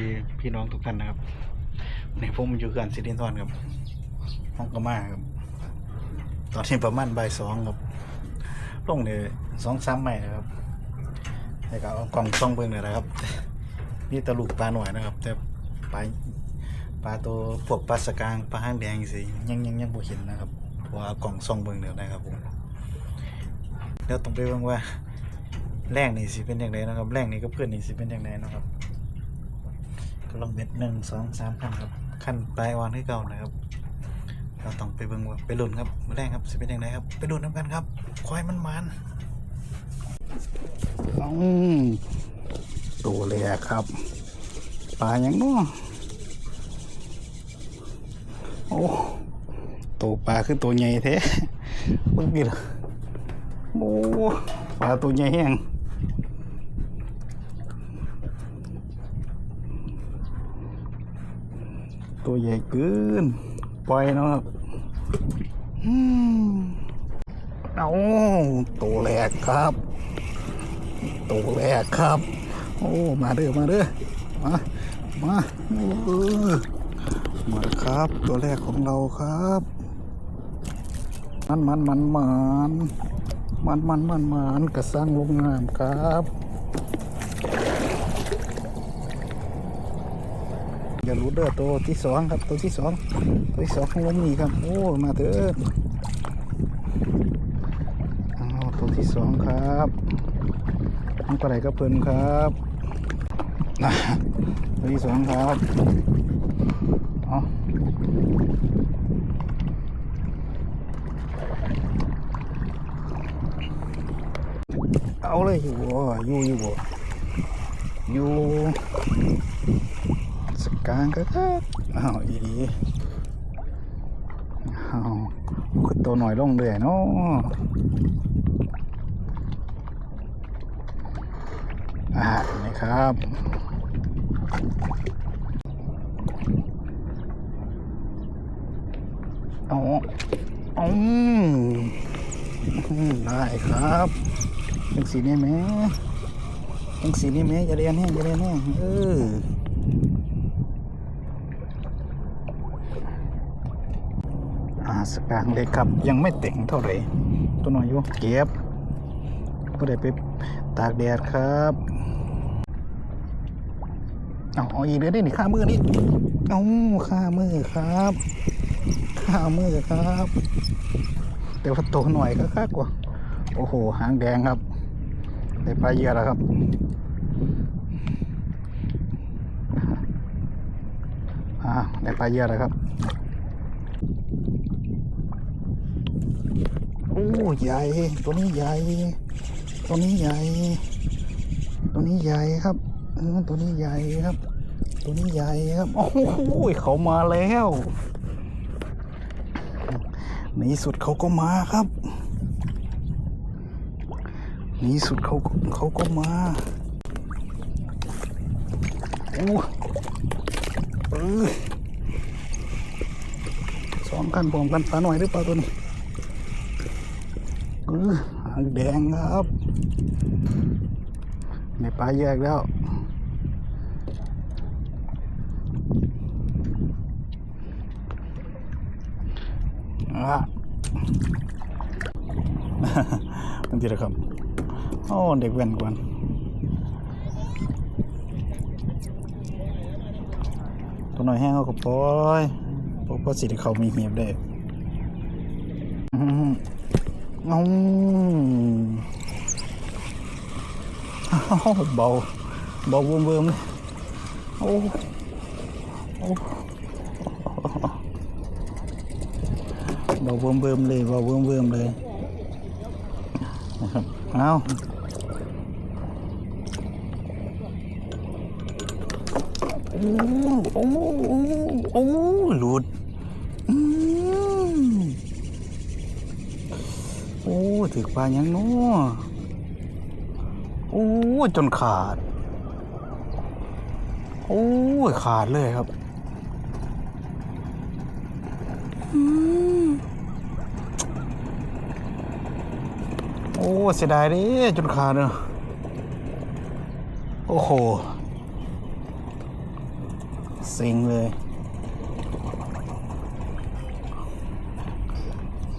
ดีพี่น้องทุกท่านนะครับในผมอยู่กันสิรินทรครับห้องกมาครับ ตอนนี้ประมาณบ่ายสองครับลงเนี่ยสองสามใหม่นะครับแล้ก็เอากล่องซ่องเบิ่งเลยนะครับนี่ตะลุกปลาหน่อยนะครับ แต่ปลาปลาตัวพวกปลาสกางปลาห้างแดงสิยังยังยังบ่เห็นนะครับเพราะเอากล่องซ่องเบิ่งเดี๋ยนะครับผมเดี๋ยวต้องไปเบิ่งว่าแรงนี่สิเป็นอย่างไรนะครับ แรงนี่ก็เพื่อนนี่สิเป็นอย่างไรนะครับ ก็ลองเบ็ดหนึ่งสองสามขั้นครับ ขั้นปลายวันให้เก่านะครับ เราต้องไปเบิ่งว่าไปลุ้นครับมาแรงครับจะเป็นยังไงครับ ไปลุ้นน้ำกันครับควายมันมันอืมตัวเลยครับปลาอย่างน้อโอ้ตัวปลาคือตัวใหญ่แท้เบิ่งดิล่ะโอ้ปลาตัวใหญ่แห้ง ตัวใหญ่เกิน ปล่อยนะครับเอาตัวแรกครับ ตัวแรกครับ โอ้ มาเด้อ มาเด้อ มา มาเออมาครับ ตัวแรกของเราครับ มันมันมันมันมันมันมันมันกระสร้างโรงงานครับ อย่ารู้เด้อตัวที่สองครับตัวที่สองตัวที่สองของผมนี่ครับ โอ้มาเถอะเอาตัวที่สองครับน้องปลาไหลกระเพิ่นครับนะตัวที่สองครับเอาเอาเลยอยู่บ่อยู่อยู่บ่อยู่ สกางก็ก็อ้าวอีดีอ้าวคือตัวหน่อยลงเลยเนาะอ่านี่ครับเอาเอาอืมได้ครับยังสีนี่ไหมยังสีนี่ไหมอย่าเรียนแห้งอย่าเรียนแห้งเออ อ่า สกางเล็กครับ ยังไม่เต่งเท่าไหร่ตัวน้อยอยู่เก็บก็ได้ไปตากแดดครับเอาเอาอีกเดี๋ยวนี่ข้ามือนี่เอาข้ามือครับข้ามือครับ แต่ว่าตัวหน่อยก็คักกว่า โอ้โห หางแดงครับได้ปลาเยอะแล้วครับอ่าได้ปลาเยอะแล้วครับ โอ้ใหญ่ตัวนี้ใหญ่ ตัวนี้ใหญ่ ตัวนี้ใหญ่ครับตัวนี้ใหญ่ครับ ตัวนี้ใหญ่ครับโอ้โหเขามาแล้วในที่สุดเขาก็มาครับนี่สุดเขาเขาก็มาโอ้เออสองกันพร้อมกันปลาหน่อยหรือเปล่าตัวนี้ หางแดงครับในปลาแยกแล้วอะมันทีละครับโอ้เด็กแว่นกวนตัวหน่อยแห้งเขาก็ปล่อยพราะว่าสิที่เขามีเหียบได้ không oh, bầu. Bầu vương bươm đấy oh. oh. bầu vương bươm đi bầu bươm bươm đi. Không oh, oh, oh, oh, luôn โอ้ถือปลายังนาะโอ้จนขาด โอ้ขาดเลยครับอืมโอ้เสียดายดิจนขาดเนอะโอ้โหเซ็งเลย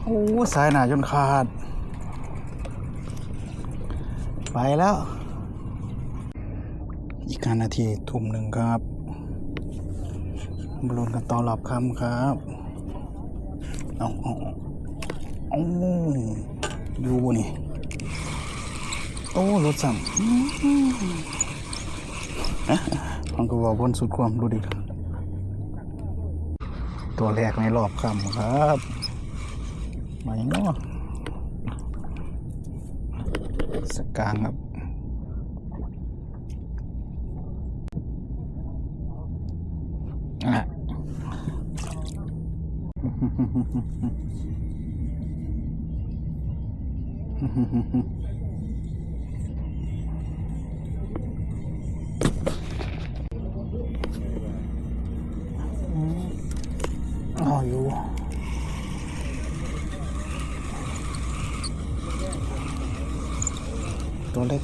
โอ้สายหนาจนขาด ไปแล้ว อีกการนาทีทุ่มหนึ่งครับบอลลูนกันต่อหลับคำครับเอาเอาเอาเอาอยู่บนี่โอ้รถสั่งเอ๊ะมันก็ว่าบนสุดความดูดิตัวแรกในรอบคำครับมาอย่างเนาะ สกกลางครับ อะ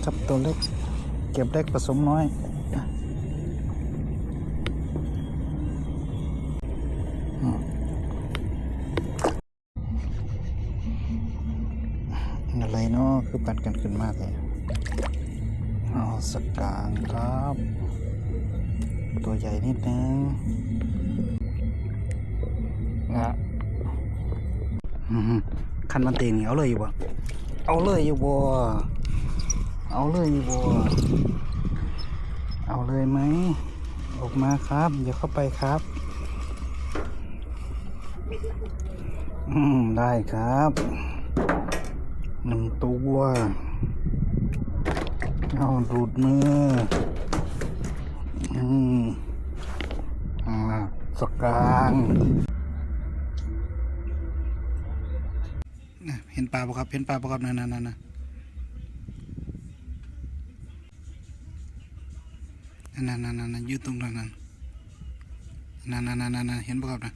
ครับตัวเล็ก เก็บเล็กผสมน้อยอะไรเนาะคือปั่นกันขึ้นมากเลยเอาสกกางครับ ตัวใหญ่นิดนึงอะคันมันเตงนี่เอาเลยอยู่บ่ เอาเลยอยู่บ่ เอาเลยบัวเอาเลยไหม ออกมาครับเดี๋ยวเข้าไปครับ อืม ได้ครับหนึ่งตัวเอาดูดมือ อืม อ่าสกางเห็นปลาปะครับ เห็นปลาปะครับนั่นนั่นนั่น นั่นนั่นนั่นนั่นยืดตรงนั้นนั่นนั่นนั่นนั่นนั่นเห็นปะครับนะ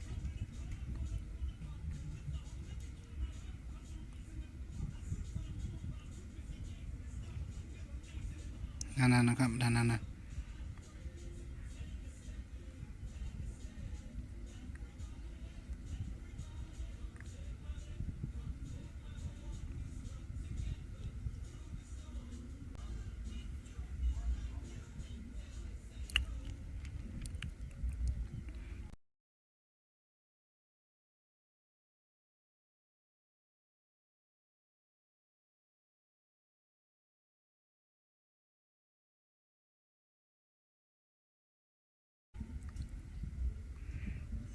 นั่นนั่นนะครับนั่นนั่น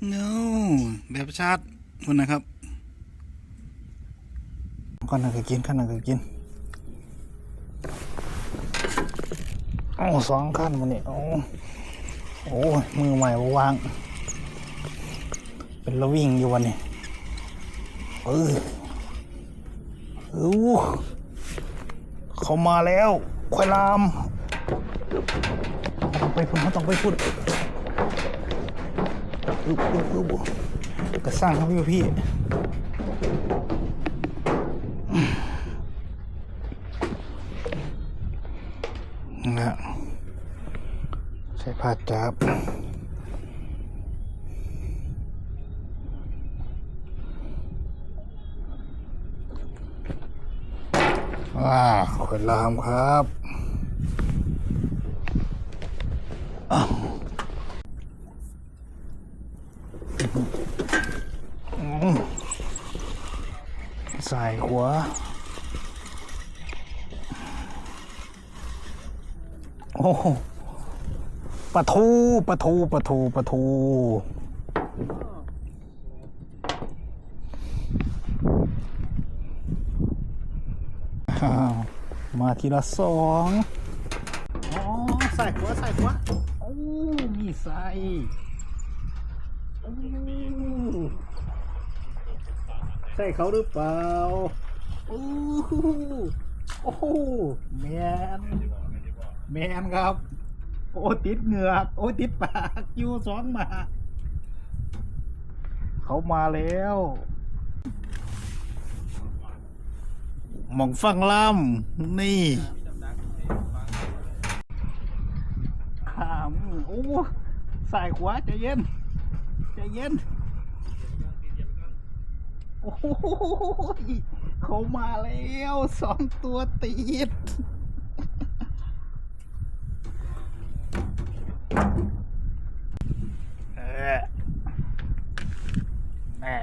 เงาแบบชาติคนนะครับก่อนหนึ่งก็กินขั้นหนึ่งก็กินเอ้สองขั้นมันนี่โอ้โอ้มือใหม่วาง เป็นระวิ่งอยู่วันนี้เออเออเขามาแล้วควายลามต้องไปพุ่นเขาต้องไปพุ่น อึบอึบอึบกระสร้างครับพี่พี่นะใช้ผ้าจับว้าขอบคุณลามครับอ้าวอืม ใส่หัวโอ้โหปะทูปะทูปะทูปะทูอ้าวมาทีละสองอ๋อใส่หัวใส่หัวโอ้มีใส่โอ้ ใช่เขาหรือเปล่าโอ้โหโอ้โหแมนแมนครับ โอ้ติดเหงือกโอ้ติดปากอยู่สองมา เขามาแล้วมองฟังล่ำนี่ขามโอ้สายขวาใจเย็นใจเย็น โอ้ยเขามาแล้วสองตัวติด เออแม่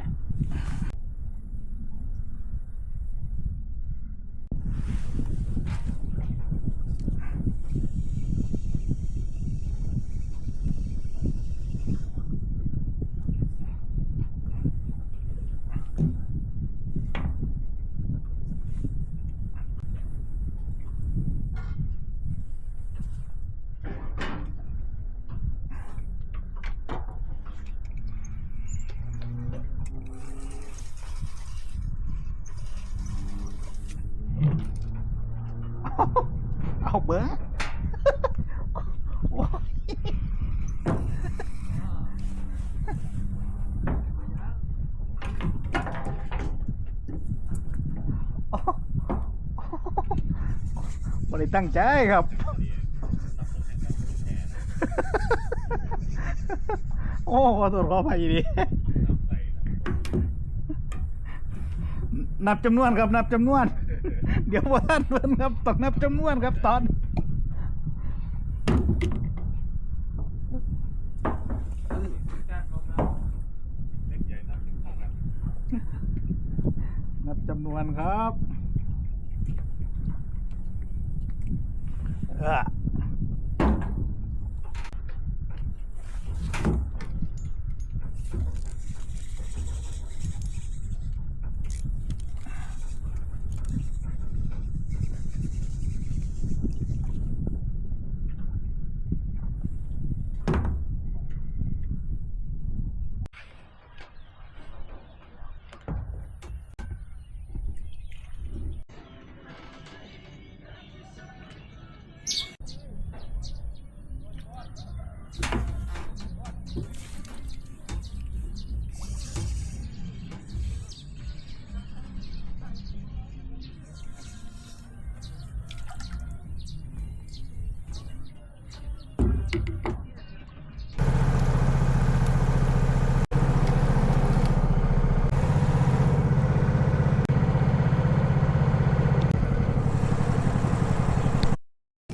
เอาเบิ้งโอ้ย ไม่ได้ตั้งใจครับ โอ้ขอโทษขออภัยดีนับจำนวนครับนับจำนวน เดี๋ยวว่าท่านเพิ่นครับต้องนับจำนวนครับตอนนับจำนวนครับ เ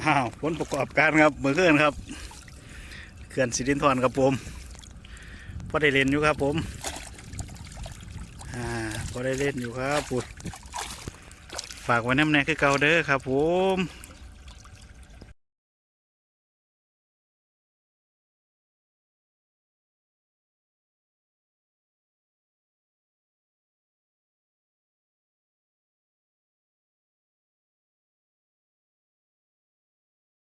อ้าวผลประกอบการครับมือเคลื่อนครับเขื่อนสิรินทรครับผมพอได้เล่นอยู่ครับผมอ่าพอได้เล่นอยู่ครับปุดฝากไว้น้ำแน่คือเก่าเด้อครับผม